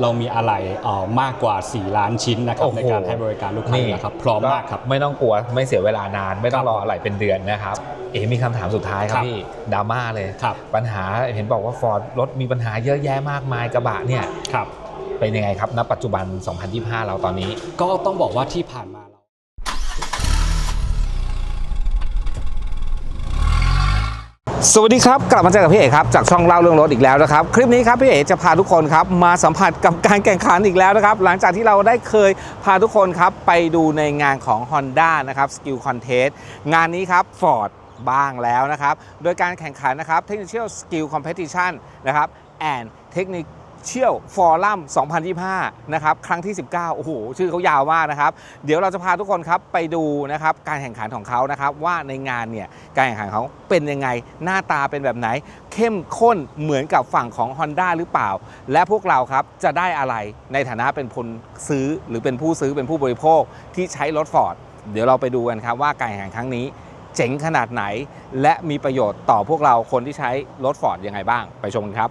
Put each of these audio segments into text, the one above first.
เรามีอะไหล่เอ่อมากกว่า 4 ล้านชิ้นนะครับโอ้โห ในการให้บริการลูกค้าอยู่แล้วครับพร้อมมากครับ ไม่ต้องกลัวไม่เสียเวลานาน ไม่ต้องครับรออะไรเป็นเดือนนะครับ เอ๋มีคำถามสุดท้ายครัครับบพี่ดราม่าเลย ครับปัญหาเห็นบอกว่าฟอร์ดรถมีปัญหาเยอะแยะมากมายกระบะเนี่ยครับ เป็นยังไงครับณปัจจุบัน 2025 เราตอนนี้ ก็ต้องบอกว่าที่ผ่านมาเรา สวัสดีครับ กลับมาเจอกับพี่เอกครับจากช่องเล่าเรื่องรถอีกแล้วนะครับ คลิปนี้ครับพี่เอกจะพาทุกคนครับมาสัมผัสกับการแข่งขันอีกแล้วนะครับ หลังจากที่เราได้เคยพาทุกคนครับไปดูในงานของ Honda นะครับ Skill Contest งานนี้ครับ Ford บ้างแล้วนะครับ โดยการแข่งขันนะครับ Technical Skill Competition นะครับ and Technical Forum 2025 นะครับ ครั้งที่ 19 โอ้โห ชื่อเขายาวมากนะครับ เดี๋ยวเราจะพาทุกคนครับไปดูนะครับการแข่งขันของเขานะครับ ว่าในงานเนี่ย การแข่งขันเขาเป็นยังไง หน้าตาเป็นแบบไหน เข้มข้นเหมือนกับฝั่งของ Honda หรือเปล่า และพวกเราครับจะได้อะไรในฐานะเป็นคนซื้อหรือเป็นผู้ซื้อเป็นผู้บริโภคที่ใช้รถ Ford เดี๋ยวเราไปดูกันครับว่าการแข่งขันครั้งนี้เจ๋งขนาดไหน และมีประโยชน์ต่อพวกเราคนที่ใช้รถ Ford ยังไงบ้าง ไปชมกันครับ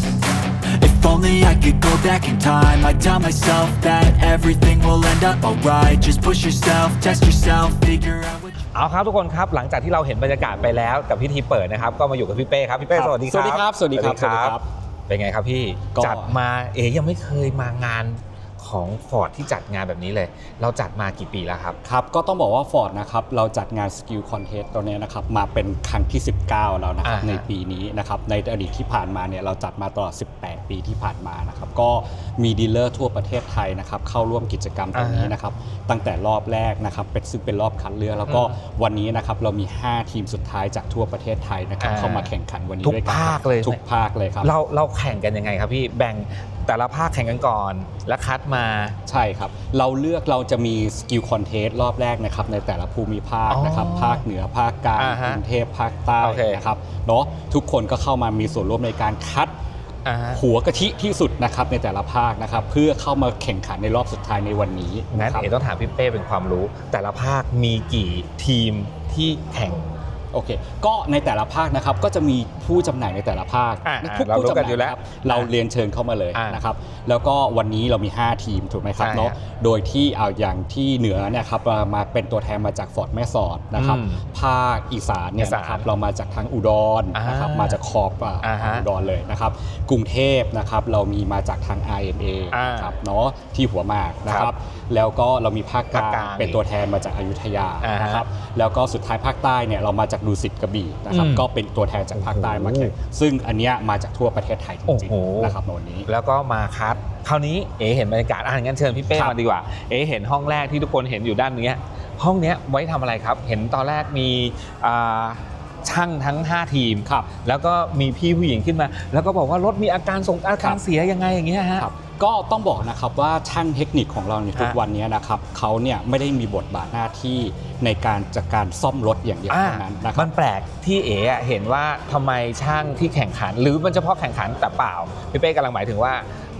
If only I could go back in time I'd tell myself that everything will end up alright Just push yourself, test yourself, figure out what you เอาครับทุกคนครับหลังจากที่เราเห็นบรรยากาศไปแล้วกับพิธีเปิดนะครับ ก็มาอยู่กับพี่เป้ครับพี่เป้ครับสวัสดีครับสวัสดีครับสวัสดีครับสวัสดีครับ เป็นไงครับพี่ก็ จัดมาเอ๋ยังไม่เคยมางาน ของฟอร์ดที่จัดงานแบบนี้เลย เราจัดมากี่ปีแล้วครับ ครับ ก็ต้องบอกว่า Ford นะครับเราจัดงาน Skill Contest ตัวเนี้ยนะครับมาเป็นครั้งที่ 19 แล้วนะครับ อ่าฮะ ในปีนี้นะครับในอดีตที่ผ่านมาเนี่ยเราจัดมาตลอด 18 ปีที่ผ่านมานะครับก็มีดีลเลอร์ทั่วประเทศไทยนะครับเข้าร่วมกิจกรรมตรงนี้อ่าฮะนะครับตั้งแต่รอบแรกนะครับเป็นซึ่งเป็นรอบคัดเลือกแล้วก็อืมวันนี้นะครับเรามี 5 ทีมสุดท้ายจากทั่วประเทศไทยนะครับอ่าเข้ามาแข่งขันวันนี้ทุกด้วยกันภาคเลย ทุกภาคเลยครับ เราเราแข่งกันยังไงครับพี่แบ่งแต่ละภาคแข่งกันก่อน แล้วคัดมา ใช่ครับ เราเลือกเราจะมีสกิลคอนเทสรอบแรกนะครับในแต่ละภูมิภาคอ๋อนะครับ ภาคเหนือภาคกลางอ่าฮะกรุงเทพภาคใต้โอเค นะครับเนาะทุกคนก็เข้ามามีส่วนร่วมในการคัด อ่าฮะ หัวกะทิที่สุดนะครับในแต่ละภาคนะครับ เพื่อเข้ามาแข่งขันในรอบสุดท้ายในวันนี้งั้นนะครับ เอ๋ต้องถามพี่เป้เป็นความรู้ แต่ละภาคมีกี่ทีมที่แข่ง โอเค ก็ในแต่ละภาคนะครับก็จะมีผู้จำหน่ายในแต่ละภาคอ่าทุกเรารู้ผู้จำหกัน่านอยู่แล้วครับเราเรียนเชิญเข้ามาเลยอ่านนะครับแล้วก็วันนี้เรามี 5 ทีมถูกไหมครับใช่เนาะฮะโดยที่เอาอย่างที่เหนือเนี่ยครับมามาเป็นตัวแทนมาจากฟอร์ดแม่สอดนะครับอืมภาคอีสานเนี่ยอีสานนะครับเรามาจากทางอุดรนะครับอ่ามมาจากขอบอ่าอ่าฮะอุดรเลยนะครับกรุงเทพนะครับเรามีมาจากทาง IMA อ่าครับเนาะที่หัวหมากนะคครัรับบแล้วก็เรามีภาคกลาภาคกลางงเป็นตัวแทนมาจากอยุธยาอ่าฮะ นะครับ แล้วก็สุดท้ายภาคใต้เนี่ยเรามาจากดุสิตกระบี่นะครับอืมก็เป็นตัวแทนจากภาคใต้มาแข่งซึ่งอันเนี้ยมาจากทั่วประเทศไทยจโอ้ริงโหๆนะครับในวันนี้ แล้วก็มาคัดคราวนี้เอ๋เห็นบรรยากาศอะงั้นเชิญพี่เป้ครับมาดีกว่าเอ๋เห็นห้องแรกที่ทุกคนเห็นอยู่ด้านเนี้ยห้องเนี้ยไว้ทำอะไรครับ เห็นตอนแรกมีอ่าช่างทั้ง 5 ทีมครับแล้วก็มีพี่ผู้หญิงขึ้นมา แล้วก็บอกว่ารถมีอาการส่งอาการเสียยังไงอย่างเงี้ยฮะครับก็ต้องบอกนะครับว่าช่างเทคนิคของเราในทุกฮะวันนี้นะครับเขาเนี่ยไม่ได้มีบทบาทหน้าที่ ในการจัดการซ่อมรถอย่างเดียวอ่าเท่านั้นนะครัมับนแปลกที่เอ๋อะเห็นว่าทำไมช่างที่แข่งขัน หรือมันเฉพาะแข่งขันแต่เปล่าพี่เป้กำลังหมายถึงว่า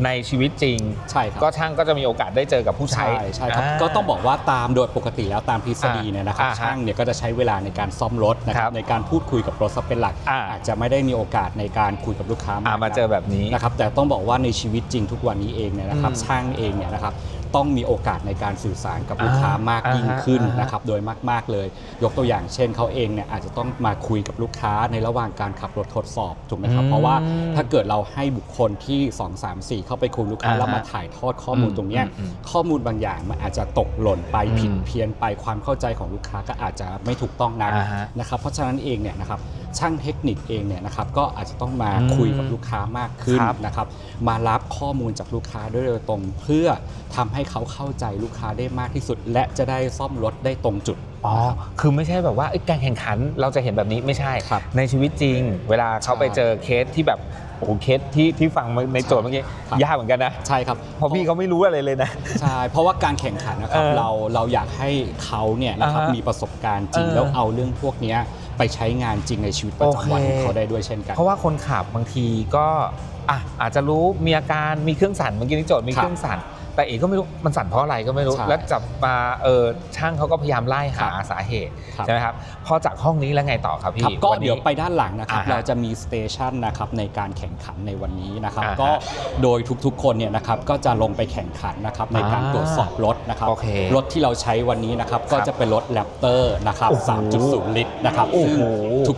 ในชีวิตจริงใช่ครับก็ช่างก็จะมีโอกาสได้เจอกับผู้ใช้ใช่ใช่ครับาก็ต้องบอกว่าตามโดยปกติแล้วตามทฤษฎีเนี่ยนะครับอ่าฮะช่างเนี่ยก็จะใช้เวลาในการซ่อมรถนะคครัรับบในการพูดคุยกับรถซะเป็นหลักอ่าอาจจะไม่ได้มีโอกาสในการคุยกับลูกค้าอ่ามากมาเจอแบบนี้นะครับแต่ต้องบอกว่าในชีวิตจริงทุกวันนี้เองเนี่ยนะครับอืมช่างเองเนี่ยนะครับ ต้องมีโอกาสในการสื่อสารกับลูกค้ามากอ่ายิ่งขึ้นอ่าฮะนะครับโดยมากๆเลย ยกตัวอย่างเช่นเขาเองเนี่ยอาจจะต้องมาคุยกับลูกค้าในระหว่างการขับรถทดสอบถูกไหมครับอืมเพราะว่าถ้าเกิดเราให้บุคคลที่ 2 3 4 เข้าไปคุยลูกค้าอ่าฮะแล้วมาถ่ายทอดข้อมูลอืมตรงเนี้ยอืมข้อมูลบางอย่างมันอาจจะตกหล่นไปอืมผิดเพี้ยนไปความเข้าใจของลูกค้าก็อาจจะไม่ถูกต้องนักอ่าฮะนะครับเพราะฉะนั้นเองเนี่ยนะครับ ช่างเทคนิคเองเนี่ยนะครับก็อาจจะต้องมาอืมคุยกับลูกค้ามากขึ้นครับนะครับมารับข้อมูลจากลูกค้าด้วยโดยตรง เพื่อทำให้เขาเข้าใจลูกค้าได้มากที่สุด และจะได้ซ่อมรถได้ตรงจุดอ๋อ คือไม่ใช่แบบว่าเอ้ยการแข่งขันเราจะเห็นแบบนี้ไม่ใช่ครับในชีวิตจริง เวลาเขาใช่ไปเจอเคสที่แบบโอ้โหเคสที่ที่ฟังมาในโจทย์เมื่อกี้ครับยากเหมือนกันนะใช่ครับเพราะพี่เขาไม่รู้อะไรเลยนะใช่เพราะว่าการแข่งขันนะครับเออเราเราอยากให้เขาเนี่ยนะครับอ่าฮะมีประสบการณ์จริงเออแล้วเอาเรื่องพวกเนี้ย ไปใช้งานจริงในชีวิตประจำวันโอเคของเขาได้ด้วยเช่นกัน เพราะว่าคนขับบางทีก็อะอาจจะรู้มีอาการมีเครื่องสั่นเมื่อกี้นี่โจทย์มีครัเคบรื่องสั่น แต่เอกก็ไม่รู้มันสั่นเพราะอะไรก็ไม่รู้ ใช่แล้วจับมาเออช่างเขาก็พยายามไล่หาครับสาเหตุครับ ใช่ไหมครับพอจากห้องนี้แล้วไงต่อครับคพี่รับก็วันนี้ เดี๋ยวไปด้านหลังนะครับอ่าฮะเราจะมีสเตชันนะครับในการแข่งขันในวันนี้นะครับอ่าฮะก็โดยทุกๆคนเนี่ยนะครับก็จะลงไปแข่งขันนะครับในการอ่าตรวจสอบรถนะครับโอเครถที่เราใช้วันนี้นะครับก็จะเป็นรถแรปเตอร์นะครับโอ้โห3.0 ลิตรนะครับโอ้ซึ่งโห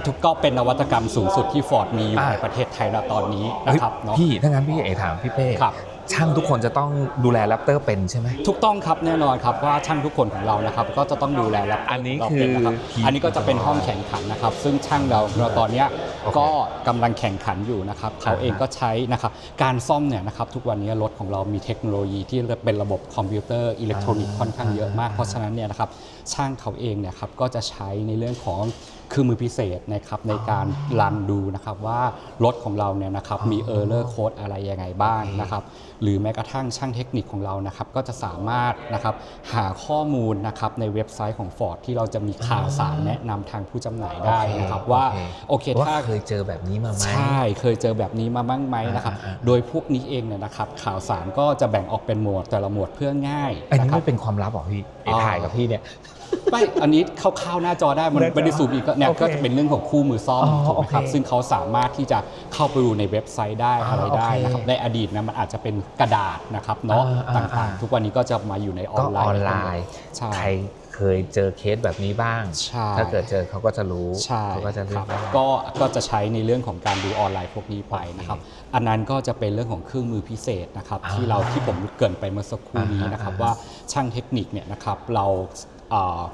ทุกๆก็เป็นนวัตกรรมสูงสุดที่ Ford มีอยู่อ่าในประเทศไทยณตอนนี้เฮ้ยนะครับเนาะ พี่ถ้างั้นพี่เอถามพี่เป้ครับ ช่างทุกคนจะต้องดูแลแรปเตอร์เป็นใช่ไหม ถูกต้องครับแน่นอนครับว่าช่างทุกคนของเรานะครับก็จะต้องดูแลและอันนี้เราคือเป็นนะครับทีมอันนี้ก็จะเป็นห้องแข่งขันนะครับ ซึ่งช่างเราเราตอนเนี้ยโอเคก็กำลังแข่งขันอยู่นะครับเขาอ่าฮะเองก็ใช้นะครับการซ่อมเนี่ยนะครับทุกวันนี้รถของเรามีเทคโนโลยีที่เป็นระบบคอมพิวเตอร์อิเล็กทรอนิกส์ค่อนข้างเยอะมากเพราะฉะนั้นเนี่ยนะครับช่างเขาเองเนี่ยครับก็จะใช้ในเรื่องของเครื่องมือพิเศษนะครับในการรันดูนะครับว่ารถของเราเนี่ยนะครับมีเออร์เลอร์โค้ดอะไรยังไงบ้างนะครับ หรือแม้กระทั่งช่างเทคนิคของเรานะครับก็จะสามารถนะครับหาข้อมูลนะครับในเว็บไซต์ของ Ford ที่เราจะมีข่าวสารแนะนำทางผู้จำหน่ายได้นะครับ ว่าโอเคว่าถ้า เคยเจอแบบนี้มาไหม ใช่เคยเจอแบบนี้มาบ้างไหมนะครับ อ่าอ่าอ่า โดยพวกนี้เองเนี่ยนะครับ ข่าวสารก็จะแบ่งออกเป็นหมวดแต่ละหมวดเพื่อง่ายอันนี้ะครับไม่เป็นความลับเหรอพี่เออ๋อ ถ่ายกับพี่เนี่ย ไม่อันนี้คร่าวๆหน้าจอได้มันหน้าจอไม่ได้ซูมอีกก็เนี่ยโอเคก็จะเป็นเรื่องของคู่มือซ่อมอ๋อถูกไหมครับโอเคซึ่งเขาสามารถที่จะเข้าไปดูในเว็บไซต์ได้อ่าอะไรได้นะครับโอเคในอดีตนะมันอาจจะเป็นกระดาษนะครับเนาะอ่าอ่าต่างอ่าๆทุกวันนี้ก็จะมาอยู่ในออก็นไลอน์อนไลน์ใช่ใครเคยเจอเคสแบบนี้บ้างใช่ถ้าเกิดเจอเขาก็จะรู้ใช่เขาก็จะเลืคอรักบได้ก็ก็จะใช้ในเรื่องของการดูออนไลน์พวกนี้ไปนะครับ อันนั้นก็จะเป็นเรื่องของเครื่องมือพิเศษนะครับอ่าที่เราที่ผมเกรินไปเมื่อสักครู่นี้อ่าฮะนะครับอ่าฮะว่าช่างเทคนิคเนี่ยนะครับเราเอ่อ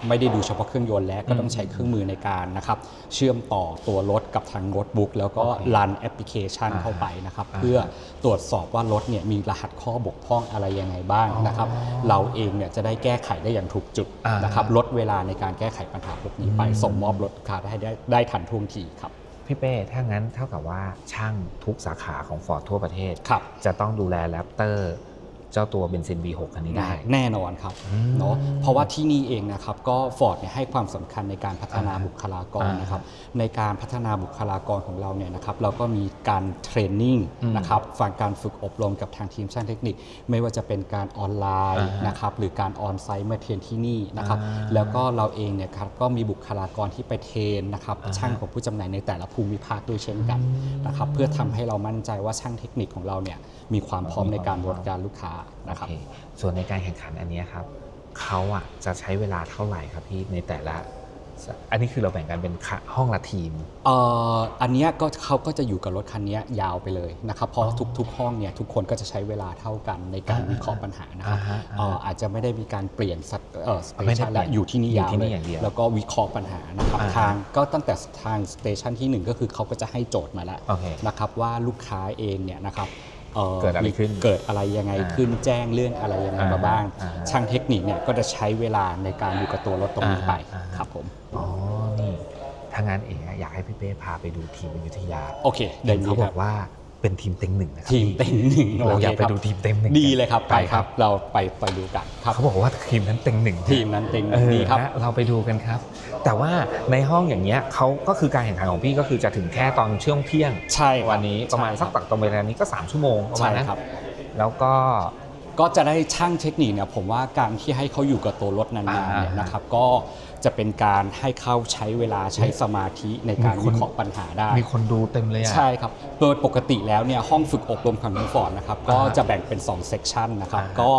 ไม่ได้ดูเฉพาะเครื่องยนต์แล้วก็ต้องใช้เครื่องมือในการนะครับเชื่อมต่อตัวรถกับทางโน้ตบุ๊กแล้วก็โอเครันแอปพลิเคชันอ่าฮะเข้าไปนะครับอ่าฮะเพื่อตรวจสอบว่ารถเนี่ยมีรหัสข้อบกพร่องอะไรยังไงบ้างนะครับอ๋อเราเองเนี่ยจะได้แก้ไขได้อย่างถูกจุดอ่าฮะนะครับลดเวลาในการแก้ไขปัญหาพวกนี้ไปอืมส่งมอบรถลูกค้าได้ได้ได้ทันท่วงทีครับพี่เป้ถ้างั้นเท่ากับว่าช่างทุกสาขาของ Ford ทั่วประเทศครับจะต้องดูแลแรปเตอร์ เจ้าตัวเบนซิน V6 คันนี้ได้ แน่นอนครับอืมเนาะเพราะว่าที่นี่เองนะครับก็ฟอร์ดเนี่ยให้ความสำคัญในการพัฒนาอ่าบุคลากรอ่านนะครับในการพัฒนาบุคลากรของเราเนี่ยนะครับเราก็มีการเทรนนิ่งอืมนะครับฟังการฝึกอบรมกับทางทีมช่างเทคนิค ไม่ว่าจะเป็นการออนไลน์อ่าฮะนะครับหรือการออนไซต์เมื่อเทรนที่นี่นะครับอ่าแล้วก็เราเองเนี่ยครับก็มีบุคลากรที่ไปเทรนนะครับอ่าฮะช่างของผู้จำหน่ายในแต่ละภูมิภาคด้วยเช่นกันนะครับเพื่อทำให้เรามั่นใจว่าช่างเทคนิคของเราเนี่ย มีความพร้อมในการบริการลูกค้านะครับโอเคส่วนในการแข่งขันอันเนี้ยครับเขาอะจะใช้เวลาเท่าไหร่ครับพี่ในแต่ละ อันนี้คือเราแบ่งกันเป็นคะห้องละทีมเอ่ออันเนี้ยก็เขาก็จะอยู่กับรถคันเนี้ยยาวไปเลยนะครับเพราะอ๋อทุกๆห้องเนี่ยทุกคนก็จะใช้เวลาเท่ากันในการอ่าวิเคราะห์ปัญหานะครับอ่าฮะเอ่ออาจจะไม่ได้มีการเปลี่ยนสักเอ่อสเตไม่ได้ชันเปลี่ละยนอยู่ที่นี่อยู่ยาวที่เลนี่ยอย่างเดียวแล้วก็วิเคราะห์ปัญหานะครับอ่าฮะทางก็ตั้งแต่ทางสเตชันที่หนึ่งก็คือเขาก็จะให้โจทย์มาแล้วโอเคนะครับว่าลูกค้าเองเนี่ยนะครับอ่อ เกิดอะไรขึ้นมีเกิดอะไรยังไงอ่าขึ้นแจ้งเรื่องอะไรยังไงอ่ามาบ้างอ่าช่างเทคนิคเนี่ยก็จะใช้เวลาในการอยู่กับตัวรถตรงนี้ไปอ่าอ่าครับผมอ๋อนี่ถ้างั้นเองอะอยากให้พี่เป้พาไปดูทีมอยุธยาโอเคเดี๋ยวเห็นนี้เขาคบรัอบกว่า เป็นทีมเต็งหนึ่งนะครับทีมเต็งหนึ่งเราอยากโคไปครับดูทีมเต็งหนึ่งดีเลยครับไปไปครับ เราไปไปดูกันครับเขาบอกว่าทีมนั้นเต็งหนึ่งทีมนั้นเต็งเออดีครับนะเราไปดูกันครับ แต่ว่าในห้องอย่างเงี้ยเขาก็คือการแข่งขันของพี่ก็คือจะถึงแค่ตอนช่วงเที่ยงใช่ครับวันนี้ประมาณใช่คสัรักบตักตรงเวลานี้ก็ 3 ชั่วโมงประมาใช่ณนั้นครับแล้วก็ก็จะได้ช่างเทคนิคเนี่ยผมว่าการที่ให้เขาอยู่กับตัวรถนานๆเนี่ยอ่าฮะนะครับก็ จะเป็นการให้เขาใช้เวลาใช้สมาธิในการมีคนวิเคราะห์ปัญหาได้ มีคนดูเต็มเลยอะ ใช่ครับ โดยปกติแล้วเนี่ยห้องฝึกอบรมของฟอร์ดนะครับก็อ่าฮะจะแบ่งเป็น2เซกชันนะครับอ่าฮะก็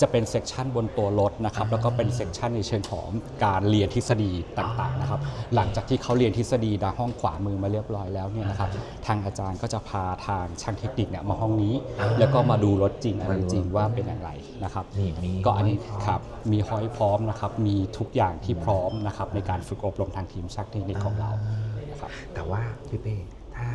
จะเป็นเซกชันบนตัวรถนะครับอ่าแล้วก็เป็นเซกชันในเชิงของการเรียนทฤษฎีต่างๆนะครับหลังจากที่เขาเรียนทฤษฎีในห้องขวามือมาเรียบร้อยแล้วเนี่ยนะครับทางอาจารย์ก็จะพาทางช่างเทคนิคเนี่ยมาห้องนี้ อ่า แล้วก็มาดูรถจริงอะไรจริงว่าเป็นอย่างไรนะครับ นี่มีก็อันนี้ห้อยพร้อมครับมีห้อยพร้อมนะครับ มีทุกอย่างที่พร้อมนะครับในการฝึกอบรมทางทีมช่างเทคนิคของเรานะครับแต่ว่าพี่เป้ถ้า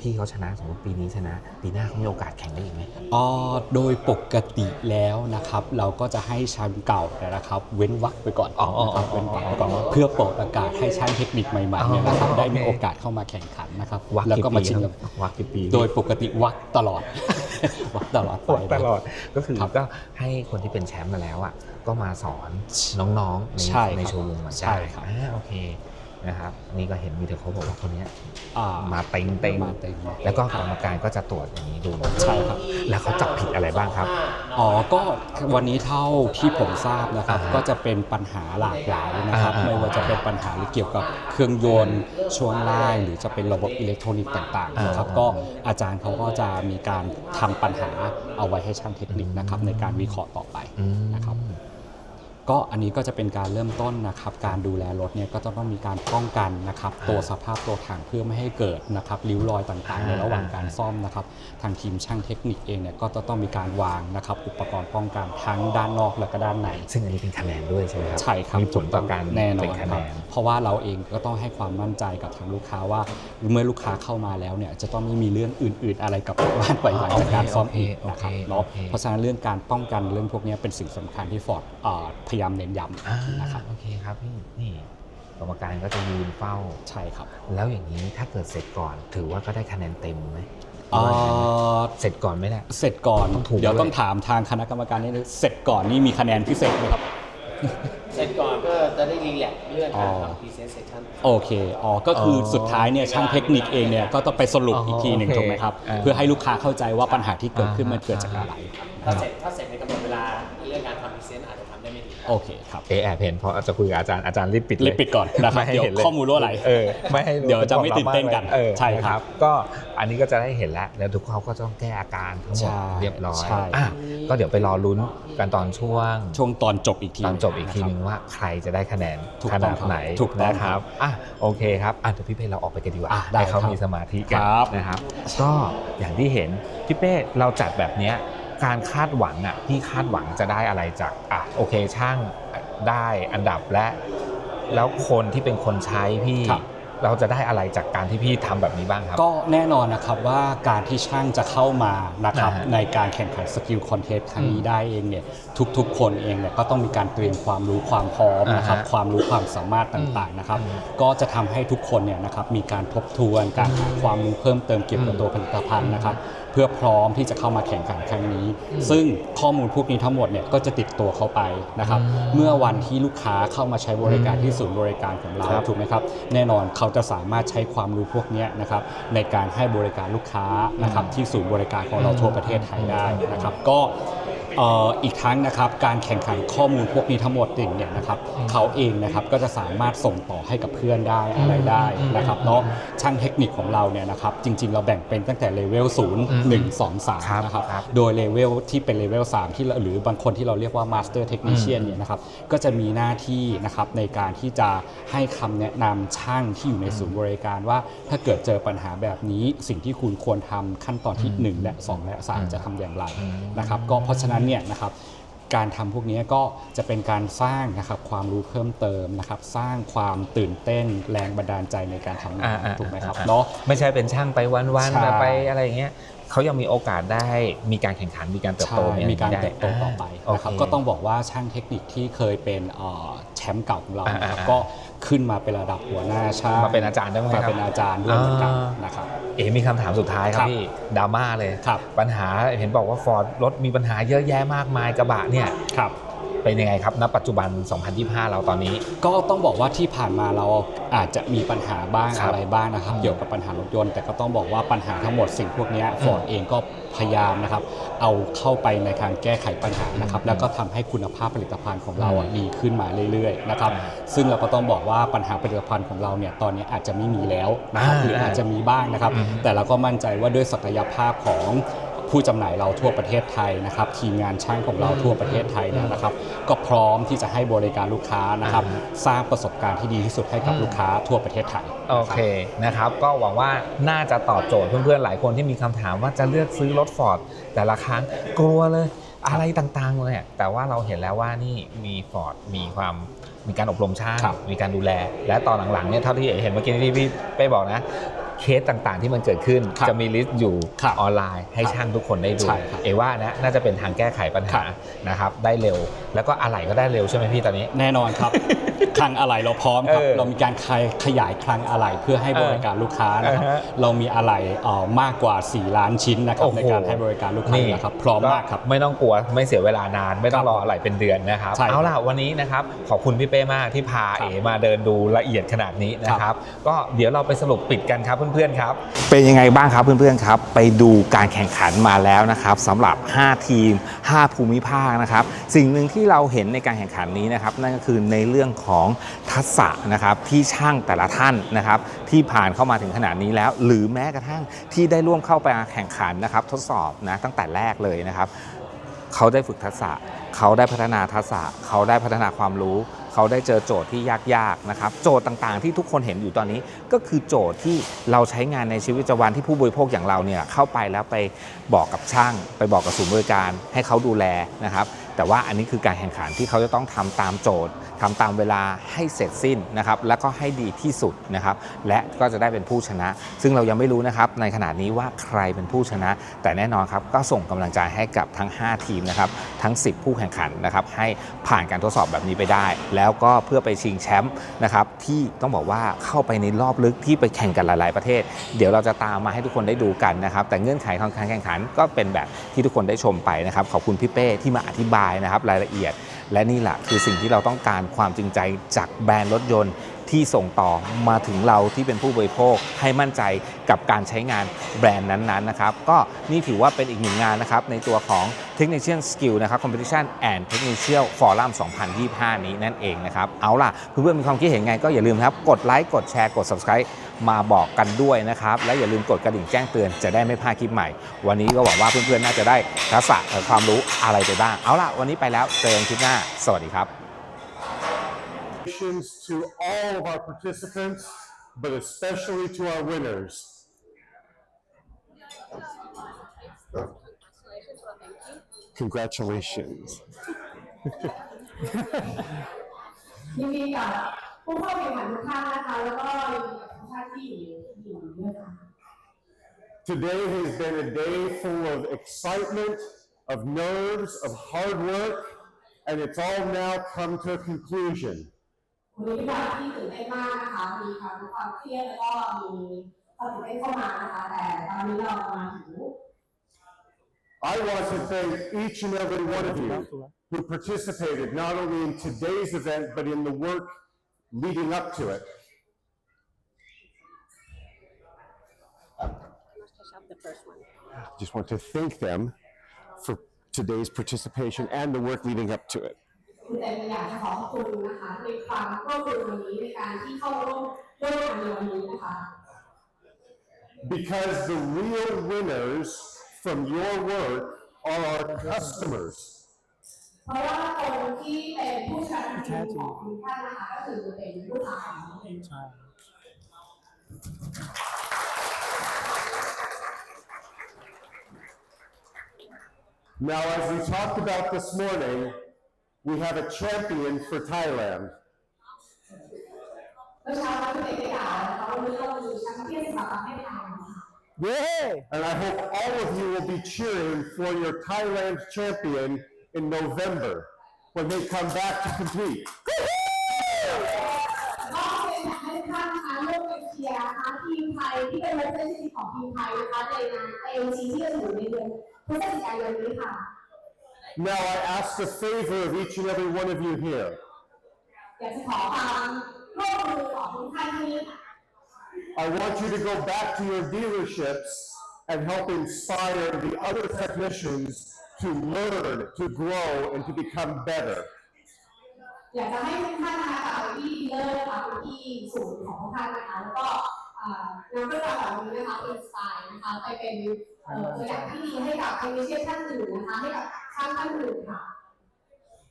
พพี่เขาชนะสมมติปีนี้ชนะ ปีหน้าเขามีโอกาสแข่งได้อีกไหมอ่าโดยปกติแล้วนะครับ เราก็จะให้แชมป์เก่าเนยนะครับ เว้นวรรคไปก่อนอ๋ออ๋อนะครับเว้นวรรคไปก่อนอ๋อเพื่อเปิดโอกาสให้ช่างเทคนิคใหม่ๆเนี่ยนะครับอ๋อได้มีโอเคโอกาสเข้ามาแข่งขันนะครับวักแล้วก็กี่มาปีชิงคกัรันบวักกี่ปี โดยปกติวักตลอดวักตลอดไปวักตลอดก็คือครับก็ให้คนที่เป็นแชมป์มาแล้วอะ ก็มาสอนน้องๆ ในใช่ครับในโชว์รูมเหมือนกันใช่ครับ อ่าโอเคนะครับนี่ก็เห็นมีแต่เขาบอกว่าคนเนี้ยอ่ามาเต็งเต็งมาเต็งแล้วก็กรรมการก็จะตรวจอย่างนี้ดูใช่ครับ แล้วเขาจับผิดอะไรบ้างครับ อ๋อ ก็วันนี้เท่าที่ผมทราบนะครับ อ่าฮะก็จะเป็นปัญหาหลากหลายนะครับ อ่าๆไม่ว่าจะเป็นปัญหาหรือเกี่ยวกับเครื่องยนต์ช่วงล่างหรือจะเป็นระบบอิเล็กทรอนิกส์ต่างๆนะครับ อ่าๆก็อาจารย์เขาก็จะมีการทำปัญหาเอาไว้ให้ช่างเทคนิคนะครับในการวิเคราะห์ต่อไป อืมนะครับ ก็อันนี้ก็จะเป็นการเริ่มต้นนะครับการดูแลรถเนี่ยก็จะต้องมีการป้องกันนะครับตัวสภาพตัวถังเพื่อไม่ให้เกิดนะครับริ้วรอยต่างๆ ในระหว่างการซ่อมนะครับทางทีมช่างเทคนิคเองเนี่ยก็จะต้องมีการวางนะครับอุปกรณ์ป้องกันทั้งด้านนอกและก็ด้านใน ซึ่งอันนี้เป็นคะแนนด้วยใช่ไหมครับใช่ครับมีผลต่อการแน่นอเป็นนคะคแนรับนเพราะว่าเราเองก็ต้องให้ความมั่นใจกับทางลูกค้าว่าเมื่อลูกค้าเข้ามาแล้วเนี่ยจะต้องไม่มีเรื่องอื่น ๆ อะไรกับบ้านไปหลังจากการซ่อมอีกนะครับโอเคเนาะโอเคเพราะฉะนั้นเรื่องการป้องกันเรื่องพวกนี้เป็นสิ่งสำคัญที่ฟอร์ดพยายามเน้นย้อ่าำนะครับโอเคครับพี่นี่กรรมการก็จะยืนเฝ้าใช่ครับ แล้วอย่างนี้ถ้าเกิดเสร็จก่อน ถือว่าก็ได้คะแนนเต็มไหมเอ่อเสร็จก่อนไหมเนี่ยเสร็จก่อนต้องถูกเดี๋ยวด้วยต้องถามทางคณะกรรมการนิดนึงเสร็จก่อนนี่มีคะแนนพิเศษไหมครับเสร็จก่อนก็จะได้รีแลกซ์เรื่องการอ๋อทำพรีเซนต์เซสชั่นโอเคอ๋อก็คือออสุดท้ายเนี่ยช่างเทคนิคเองเนี่ยก็ต้องไปสรุปอีกทีหนึ่งอ๋อโอเคถูกไหมครับอ่าเพื่อให้ลูกค้าเข้าใจว่าปัญหาที่เกิดขึ้นอ่ามัมันเกิดจากอะไรถ้าเสร็จถ้าเสร็จใน โอเคครับเอะแอบเห็นเพราะจะคุยกับอาจารย์อาจารย์รีบปิดเลยรีบปิดก่อนนะครับไม่ให้เดี๋ยวห็นลข้อมูลรั่วไหลเออไม่ให้รู้เดี๋ยวจะไม่ตื่นเต้นกันเออใช่ครับนะก็อันนี้ก็จะได้เห็นแล้วแล้วทุกเขาก็ต้องแก้อาการทั้งหมดใช่เรียบร้อยใช่อะก็เดี๋ยวไปรอลุ้นกันตอนช่วง ช่วงตอนจบอีกทีตอนจบอีกทีนึงะครับว่าใครจะได้คะแนนถูกขต้นาองดครับไหนถูกต้องนะคครัรับบอะโอเคครับอะเดี๋ยวพี่เป้เราออกไปกันดีกว่าอะได้ให้เขาครับมีสมาธิกันครับนะครับ ก็อย่างที่เห็นพี่เป้เราจัดแบบเนี้ย การคาดหวังอะพี่คาดหวังจะได้อะไรจากอะโอเคช่างได้อันดับและ แล้วคนที่เป็นคนใช้พี่ครับเราจะได้อะไรจากการที่พี่ทำแบบนี้บ้างครับ ก็แน่นอนนะครับว่าการที่ช่างจะเข้ามานะครับอ่าฮะในการแข่งขันสกิลคอนเทสต์ครั้งนี้ได้เองเนี่ยทุกๆ คนเองเนี่ยก็ต้องมีการเตรียมความรู้ความพร้อมนะครับอ่าฮะความรู้ความสามารถต่างๆนะครับอืมก็จะทำให้ทุกคนเนี่ยนะครับมีการทบทวนการหาความรู้เพิ่มเติมเกี่ยวกับอืมตัวผลิตภัณฑ์นะครับ เพื่อพร้อมที่จะเข้ามาแข่งขันครั้งนี้ ซึ่งข้อมูลพวกนี้ทั้งหมดเนี่ยก็จะติดตัวเข้าไปนะครับอืมเมื่อวันที่ลูกค้าเข้ามาใช้บริการที่ศูนย์บริการของเราครับถูกไหมครับ แน่นอนเขาจะสามารถใช้ความรู้พวกเนี้ยนะครับในการให้บริการลูกค้านะครับที่ศูนย์บริการของเราทั่วประเทศไทยได้นะครับ ก็เอ่ออีกทั้งนะครับการแข่งขันข้อมูลพวกนี้ทั้งหมดเองเนี่ยนะครับเขาเองนะครับก็จะสามารถส่งต่อให้กับเพื่อนได้อะไรได้นะครับเนาะช่างเทคนิคของเราเนี่ยนะครับจริง ๆ เราแบ่งเป็นตั้งแต่เลเวล0 1 2ครับ3นะครับ ครับโดยเลเวลที่เป็นเลเวล3ที่เราหรือบางคนที่เราเรียกว่า Master Technician เนี่ยนะครับ ก็จะมีหน้าที่นะครับในการที่จะให้คำแนะนำช่างที่อยู่ในศูนย์บริการว่า ถ้าเกิดเจอปัญหาแบบนี้สิ่งที่คุณควรทำขั้นตอนที่ 1 และ 2 และ 3 จะทำอย่างไรนะครับ ก็เพราะฉะนั้นเนี่ยนะครับ การทำพวกนี้ก็จะเป็นการสร้างนะครับความรู้เพิ่มเติมนะครับ สร้างความตื่นเต้นแรงบันดาลใจในการทำงานอ่าๆถูกไหมครับอ่าๆ เนาะ ไม่ใช่เป็นช่างไปวันใช่ๆไปอะไรอย่างเงี้ย เขายังมีโอกาสได้มีการแข่งขันมีการเติบโตใช่มีการได้เติบโตต่อไปานะครับโเคก็ต้องบอกว่าช่างเทคนิคที่เคยเป็นเอ่อแชมป์เก่าของเรานะครับอ่าๆก็ขึ้นมาเป็นระดับหัวหน้าช่างมาเป็นอาจารย์ได้ไหมครับมาเป็นอาจารย์ด้วยเหมือนกันอ่านนะครับเอ๋มีคำถามสุดท้ายคครัรับบพี่ดราม่าเลยครับปัญหาเห็นบอกว่าฟอร์ดรถมีปัญหาเยอะแยะมากมายกระบะเนี่ยครับ เป็นยังไงครับณปัจจุบัน 2025 เราตอนนี้ ก็ต้องบอกว่าที่ผ่านมาเราอาจจะมีปัญหาบ้างครับอะไรบ้างนะครับเกี่ยวกับปัญหารถยนต์แต่ก็ต้องบอกว่าปัญหาทั้งหมดสิ่งพวกเนี้ฟอร์ดเองก็พยายามนะครับ เอาเข้าไปในการแก้ไขปัญหานะครับ แล้วก็ทำให้คุณภาพผลิตภัณฑ์ของเราอะดีขึ้นมาเรื่อยๆนะครับอ่าซึ่งเราก็ต้องบอกว่าปัญหาผลิตภัณฑ์ของเราเนี่ยตอนนี้อาจจะไม่มีแล้วนะครับอ่าหรืออาจจะมีบ้างนะครับ อืม แต่เราก็มั่นใจว่าด้วยศักยภาพของ ผู้จำหน่ายเราทั่วประเทศไทยนะครับทีมงานช่างของเราทั่วประเทศไทยเนี่ยนะครับ ก็พร้อมที่จะให้บริการลูกค้านะครับสร้างประสบการณ์ที่ดีที่สุดให้กับลูกค้าทั่วประเทศไทยโอเคนะครับก็หวังว่าน่าจะตอบโจทย์เพื่อนๆหลายคนที่มีคำถามว่าจะเลือกซื้อรถฟอร์ดแต่ละครั้งกลัวเลยอะไรต่างๆเลยอะแต่ว่าเราเห็นแล้วว่านี่มีฟอร์ดมีความมีการอบรมช่างครับมีการดูแล และตอนหลังๆเนี่ยเท่าที่เห็นเมื่อกี้ที่พี่เป้บอกนะ เคสต่างๆ ที่มันเกิดขึ้น ครับจะมีลิสต์อยู่ครับออนไลน์ให้ครับช่างทุกคนได้ดู ใช่ครับเอว่านะน่าจะเป็นทางแก้ไขปัญหาครับนะครับได้เร็ว แล้วก็อะไหล่ก็ได้เร็วใช่ไหมพี่ตอนนี้ แน่นอนครับคลังอะไหล่เราพร้อมครับ เออเรามีการขยขยายคลังอะไหล่เพื่อให้บริการลูกค้านะครับเออฮะเรามีอะไหล่เอ่อมากกว่า 4 ล้านชิ้นนะครับโอ้โห ในการให้บริการลูกค้านะครับ พร้อมมากครับ ไม่ต้องกลัวไม่เสียเวลานาน ไม่ต้องรออะไรเป็นเดือนนะครับใช่ครับเอาล่ะวันนี้นะครับขอบคุณพี่เป้มากที่พาครับเอมาเดินดูละเอียดขนาดนี้นะคครัรับ บ ก็เดี๋ยวเราไปสรุปปิดกันครับเพื่อนๆครับ เป็นยังไงบ้างครับเพื่อนๆครับ ไปดูการแข่งขันมาแล้วนะครับสำหรับ 5 ทีม 5 ภูมิภาคนะครับ สิ่งหนึ่งที่เราเห็นในการแข่งขันนี้นะครับ นั่นก็คือในเรื่องของทักษะนะครับที่ช่างแต่ละท่านนะครับที่ผ่านเข้ามาถึงขนาดนี้แล้ว หรือแม้กระทั่งที่ได้ร่วมเข้าไปแข่งขันนะครับทดสอบนะตั้งแต่แรกเลยนะครับเขาได้ฝึกทักษะ เขาได้พัฒนาทักษะ เขาได้พัฒนาความรู้ เขาได้เจอโจทย์ที่ยากๆนะครับ โจทย์ต่างๆ ที่ทุกคนเห็นอยู่ตอนนี้ ก็คือโจทย์ที่เราใช้งานในชีวิตประจำวันที่ผู้บริโภคอย่างเราเนี่ยเข้าไปแล้วไปบอกกับช่าง ไปบอกกับศูนย์บริการ ให้เขาดูแลนะครับ แต่ว่าอันนี้คือการแข่งขันที่เขาจะต้องทำตามโจทย์ทำตามเวลาให้เสร็จสิ้นนะครับแล้วก็ให้ดีที่สุดนะครับและก็จะได้เป็นผู้ชนะ ซึ่งเรายังไม่รู้นะครับในขณะนี้ว่าใครเป็นผู้ชนะ แต่แน่นอนครับก็ส่งกำลังใจให้กับทั้ง 5 ทีมนะครับทั้ง 10 ผู้แข่งขันนะครับให้ผ่านการทดสอบแบบนี้ไปได้ แล้วก็เพื่อไปชิงแชมป์นะครับที่ต้องบอกว่าเข้าไปในรอบลึกที่ไปแข่งกันหลาย ๆ ประเทศ เดี๋ยวเราจะตามมาให้ทุกคนได้ดูกันนะครับแต่เงื่อนไขของการแข่งขันก็เป็นแบบที่ทุกคนได้ชมไปนะครับขอบคุณพี่เป้ที่มาอธิบายนะครับรายละเอียด และนี่แหละคือสิ่งที่เราต้องการความจริงใจจากแบรนด์รถยนต์ที่ส่งต่อมาถึงเราที่เป็นผู้บริโภคให้มั่นใจกับการใช้งานแบรนด์นั้นๆนะครับ ก็นี่ถือว่าเป็นอีกหนึ่งงานนะครับ ในตัวของ Technician Skill นะครับ Competition and Technician Forum 2025 นี้นั่นเองนะครับ เอาล่ะเพื่อนๆมีความคิดเห็นไงก็อย่าลืมครับ กดไลค์กดแชร์กด Subscribe มาบอกกันด้วยนะครับ และอย่าลืมกดกระดิ่งแจ้งเตือนจะได้ไม่พลาดคลิปใหม่ วันนี้ก็หวังว่าเพื่อนๆน่าจะได้ทักษะและความรู้อะไรไปบ้าง เอาล่ะ วันนี้ไปแล้วเจอกันคลิปหน้า สวัสดีครับ Congratulations to all of our participants, but especially to our winners. Congratulations. ยินดีกับผู้เข้าแข่งขันทุกท่านนะคะ แล้วก็ ยินดีกับทุกท่านที่อยู่อยู่ด้วยค่ะ Today has been a day full of excitement, of nerves, of hard work, and it's all now come to a conclusion. วันนี้เป็นวันที่ตื่นเต้นมากนะคะ มีความความเครียดแล้วก็มีความตื่นเต้นเข้ามานะคะ แต่ตอนนี้เรามาถึง I want to thank each and every one of you who participated not only in today's event, but in the work leading up to it. Just want to thank them for today's participation and the work leading up to it. คุณแต่อยากจะขอขอบคุณนะคะในความร่วมมือวันนี้ในการที่เข้าร่วมร่วมงานในวันนี้นะคะ Because the real winners from your work are our customers. เพราะว่าคนที่เป็นผู้ชนะจริงของคุณท่านนะคะก็คือเป็นผู้ขายของเอง Now, as we talked about this morning, we have a champion for Thailand. เมื่อเช้าเราได้ได้กล่าวนะคะวันนี้เรามีแชมเปี้ยนสำหรับประเทศไทยนะคะ And I hope all of you will be cheering for your Thailand champion in November when they come back to compete. ก็เป็นอยากให้ท่านนะคะร่วมกันเชียร์นะคะทีมไทยที่เป็น representative ของทีมไทยนะคะในงาน AOG ที่จะถึงในเดือน พฤศจิกายนนี้ค่ะ Now, I ask a favor of each and every one of you here. อยากจะขอความร่วมมือของทุกท่านที่นี่ค่ะ I want you to go back to your dealerships and help inspire the other technicians to learn, to grow, and to become better. อยากจะให้ทุกท่านนะคะกลับไปที่ดีลเลอร์นะคะไปที่ศูนย์ของทุกท่านนะคะแล้วก็อ่า นำเรื่องราวเหล่านี้นะคะเป็นสไตล์นะคะไปเป็นเอ่อตัวอย่างที่ดีให้กับเทคนิคท่านอื่นนะคะให้กับช่างท่านอื่นค่ะ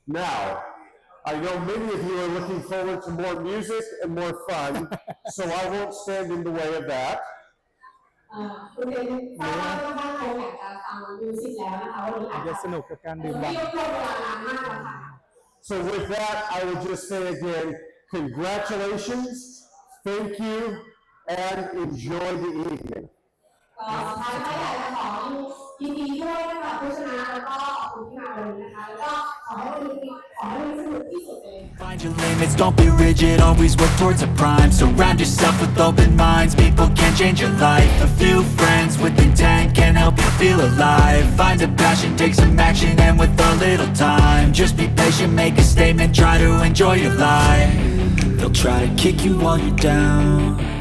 Now, I know many of you are looking forward to more music and more fun, so I won't stand in the way of that. เอ่อคุณเรนทราบว่าทุกท่านคงอยากจะฟังมิวสิกแล้วนะคะวันนี้อาจจะสนุกกับการดื่มไม่ด่ำยกเลิกเวลานานมากแล้วค่ะ So with that, I will just say again, congratulations, thank you, and enjoy the evening. ก็สุดท้ายก็อยากจะขอยินดีด้วยกับผู้ชนะแล้วก็ขอบคุณที่มาวันนี้นะคะ แล้วก็ขอให้วันนี้ขอให้วันนี้สนุกที่สุดเลย Find your limits, don't be rigid, always work towards a prime Surround yourself with open minds, people can change your life A few friends with intent can help you feel alive Find a passion, take some action, and with a little time Just be patient, make a statement, try to enjoy your life They'll try to kick you while you're down